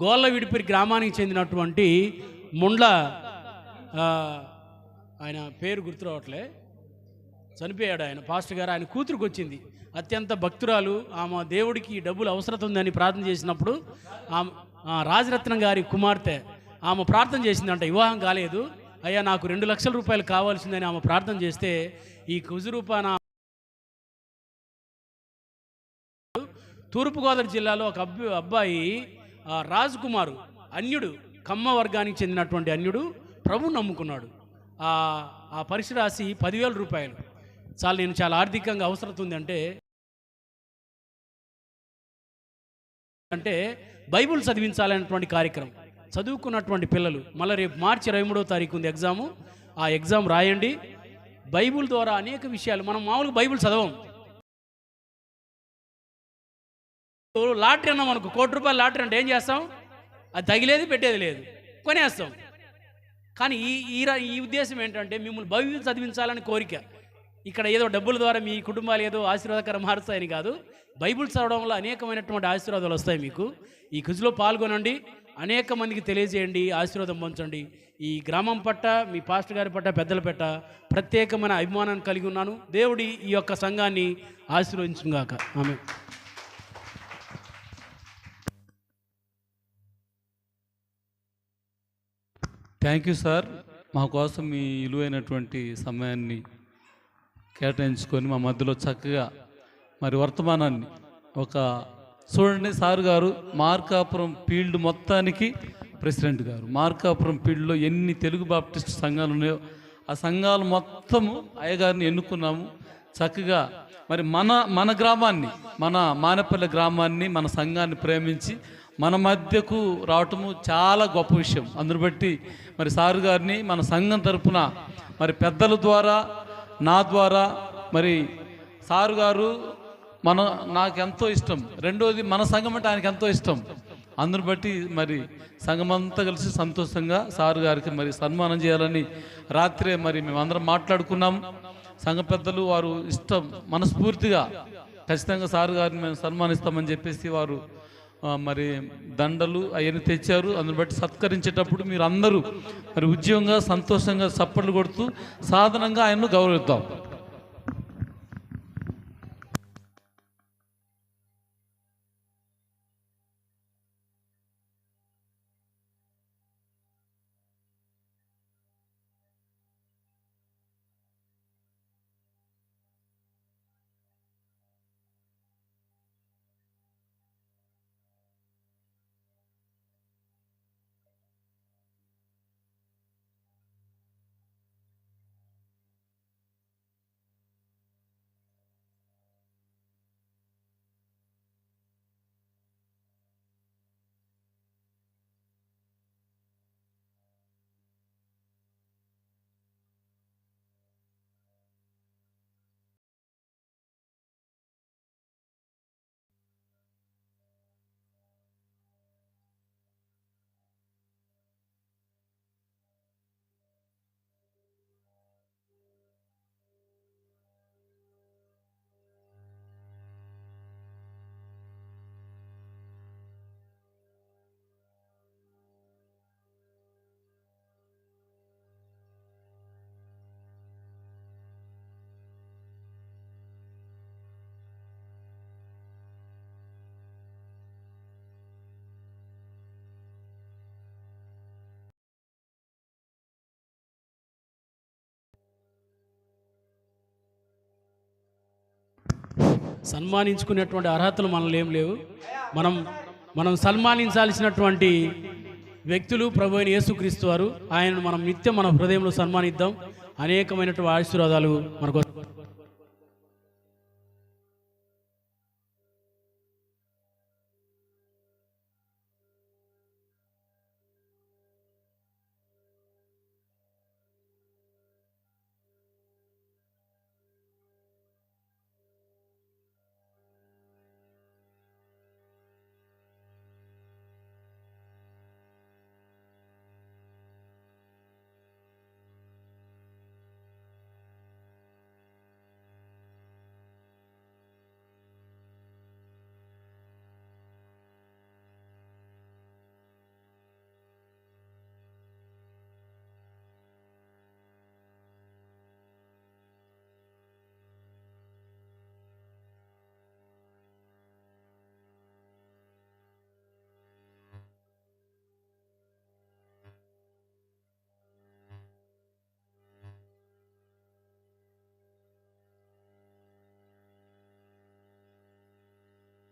గోళ్ళ విడిపిరి గ్రామానికి చెందినటువంటి ముండ్ల ఆయన పేరు గుర్తురావట్లే చనిపోయాడు ఆయన. పాస్టర్ గారు ఆయన కూతురుకు వచ్చింది. అత్యంత భక్తురాలు. ఆమె దేవుడికి డబ్బులు అవసరం ఉందని ప్రార్థన చేసినప్పుడు ఆమె ఆ, రాజరత్నం గారి కుమార్తె ఆమె ప్రార్థన చేసిందంట. వివాహం కాలేదు. అయ్యా నాకు రెండు లక్షల రూపాయలు కావాల్సిందని ఆమె ప్రార్థన చేస్తే ఈ కుజురూపాన తూర్పుగోదావరి జిల్లాలో ఒక అబ్బాయి అబ్బాయి రాజకుమారు రాజ్ కుమారు అన్యుడు కమ్మ వర్గానికి చెందినటువంటి అన్యుడు ప్రభు నమ్ముకున్నాడు. ఆ ఆ పరీక్ష రాసి పదివేల రూపాయలు. చాలా నేను చాలా ఆర్థికంగా అవసరం ఉంది అంటే అంటే బైబుల్ చదివించాలనేటువంటి కార్యక్రమం. చదువుకున్నటువంటి పిల్లలు మళ్ళీ రేపు మార్చి ఇరవై మూడో తారీఖు ఉంది ఎగ్జాము. ఆ ఎగ్జామ్ రాయండి. బైబుల్ ద్వారా అనేక విషయాలు మనం మామూలుగా బైబుల్ చదవం. లాటరీ అన్నాం మనకు కోటి రూపాయల లాటరీ అంటే ఏం చేస్తాం? అది తగిలేది పెట్టేది లేదు. కొనేస్తాం. కానీ ఈ ఈ ఈ ఉద్దేశం ఏంటంటే మిమ్మల్ని బైబిల్ చదివించాలని కోరిక. ఇక్కడ ఏదో డబ్బుల ద్వారా మీ కుటుంబాలు ఏదో ఆశీర్వాదకరం మారుస్తాయని కాదు బైబిల్ చదవడం వల్ల అనేకమైనటువంటి ఆశీర్వాదాలు వస్తాయి మీకు. ఈ క్విజ్లో పాల్గొనండి. అనేక మందికి తెలియజేయండి ఆశీర్వాదం పంచండి ఈ గ్రామం పట్ట మీ పాస్టర్ గారి పట్ట పెద్దల పట్ట ప్రత్యేకమైన అభిమానాన్ని కలిగి ఉన్నాను. దేవుడి ఈ యొక్క సంఘాన్ని ఆశీర్వదించుగాక ఆమె థ్యాంక్ యూ సార్ మా కోసం మీ విలువైనటువంటి సమయాన్ని కేటాయించుకొని మా మధ్యలో చక్కగా మరి వర్తమానాన్ని ఒక చూడండి సార్ గారు మార్కాపురం ఫీల్డ్ మొత్తానికి ప్రెసిడెంట్ గారు. మార్కాపురం ఫీల్డ్లో ఎన్ని తెలుగు బాప్టిస్ట్ సంఘాలు ఉన్నాయో ఆ సంఘాలు మొత్తము అయ్యగారిని ఎన్నుకున్నాము. చక్కగా మరి మన మన గ్రామాన్ని మన మానపల్లి గ్రామాన్ని మన సంఘాన్ని ప్రేమించి మన మధ్యకు రావటము చాలా గొప్ప విషయం. అందును బట్టి మరి సారు గారిని మన సంఘం తరపున మరి పెద్దల ద్వారా నా ద్వారా మరి సారు గారు మన నాకు ఎంతో ఇష్టం. రెండోది మన సంఘం అంటే ఆయనకి ఎంతో ఇష్టం. అందును బట్టి మరి సంఘమంతా కలిసి సంతోషంగా సారు గారికి మరి సన్మానం చేయాలని రాత్రే మరి మేమందరం మాట్లాడుకున్నాం. సంఘ పెద్దలు వారు ఇష్టం మనస్ఫూర్తిగా ఖచ్చితంగా సారు గారిని మేము సన్మానిస్తామని చెప్పేసి వారు మరి దండలు అవన్నీ తెచ్చారు. అందుని బట్టి సత్కరించేటప్పుడు మీరు అందరూ మరి ఉద్యోగంగా సంతోషంగా చప్పట్లు కొడుతూ సాధనంగా ఆయన్ను గౌరవిద్దాం. సన్మానించుకునేటువంటి అర్హతలు మనలో ఏం లేవు. మనం మనం సన్మానించాల్సినటువంటి వ్యక్తులు ప్రభు అయిన యేసుక్రీస్తు వారు. ఆయనను మనం నిత్యం మన హృదయంలో సన్మానిద్దాం. అనేకమైనటువంటి ఆశీర్వాదాలు మనకు